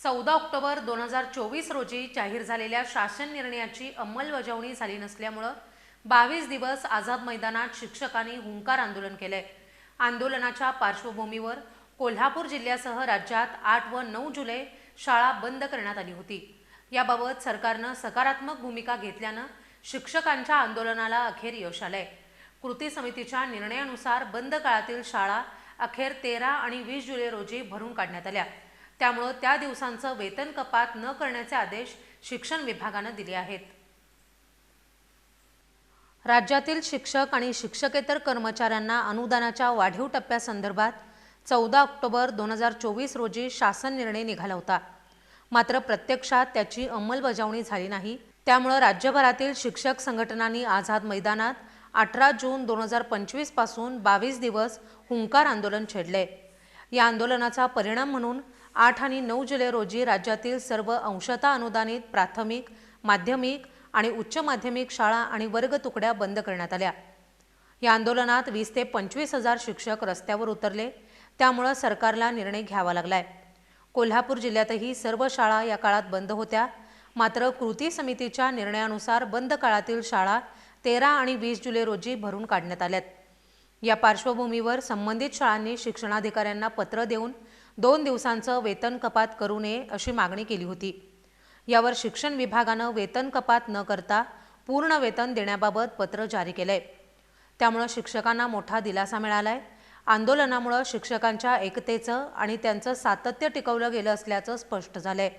चौदा ऑक्टोबर दोन हजार चोवीस रोजी जाहीर झालेल्या शासन निर्णयाची अंमलबजावणी झाली नसल्यामुळं बावीस दिवस आझाद मैदानात शिक्षकांनी हुंकार आंदोलन केलंय. आंदोलनाच्या पार्श्वभूमीवर कोल्हापूर जिल्ह्यासह राज्यात आठ व नऊ जुलै शाळा बंद करण्यात आली होती. याबाबत सरकारनं सकारात्मक भूमिका घेतल्यानं शिक्षकांच्या आंदोलनाला अखेर यश आलंय. कृती समितीच्या निर्णयानुसार बंद काळातील शाळा अखेर तेरा आणि वीस जुलै रोजी भरून काढण्यात आल्या. त्यामुळं त्या दिवसांचं वेतन कपात न करण्याचे आदेश शिक्षण विभागानं दिले आहेत. राज्यातील शिक्षक आणि शिक्षकेतर कर्मचाऱ्यांना अनुदानाच्या वाढीव टप्प्यासंदर्भात चौदा ऑक्टोबर दोन हजार चोवीस रोजी शासन निर्णय निघाला होता. मात्र प्रत्यक्षात त्याची अंमलबजावणी झाली नाही. त्यामुळं राज्यभरातील शिक्षक संघटनांनी आझाद मैदानात अठरा जून दोन हजार पंचवीसपासून बावीस दिवस हुंकार आंदोलन छेडले. या आंदोलनाचा परिणाम म्हणून आठ आणि नऊ जुलै रोजी राज्यातील सर्व अंशतः अनुदानित प्राथमिक माध्यमिक आणि उच्च माध्यमिक शाळा आणि वर्ग तुकड्या बंद करण्यात आल्या. या आंदोलनात वीस ते पंचवीस हजार शिक्षक रस्त्यावर उतरले. त्यामुळं सरकारला निर्णय घ्यावा लागलाय. कोल्हापूर जिल्ह्यातही सर्व शाळा या काळात बंद होत्या. मात्र कृती समितीच्या निर्णयानुसार बंद काळातील शाळा तेरा आणि वीस जुलै रोजी भरून काढण्यात आल्यात. या पार्श्वभूमीवर संबंधित शाळांनी शिक्षणाधिकाऱ्यांना पत्र देऊन दोन दिवसांचं वेतन कपात करू नये अशी मागणी केली होती. यावर शिक्षण विभागानं वेतन कपात न करता पूर्ण वेतन देण्याबाबत पत्र जारी केलंय. त्यामुळं शिक्षकांना मोठा दिलासा मिळालाय. आंदोलनामुळं शिक्षकांच्या एकतेचं आणि त्यांचं सातत्य टिकवलं गेलं असल्याचं स्पष्ट झालंय.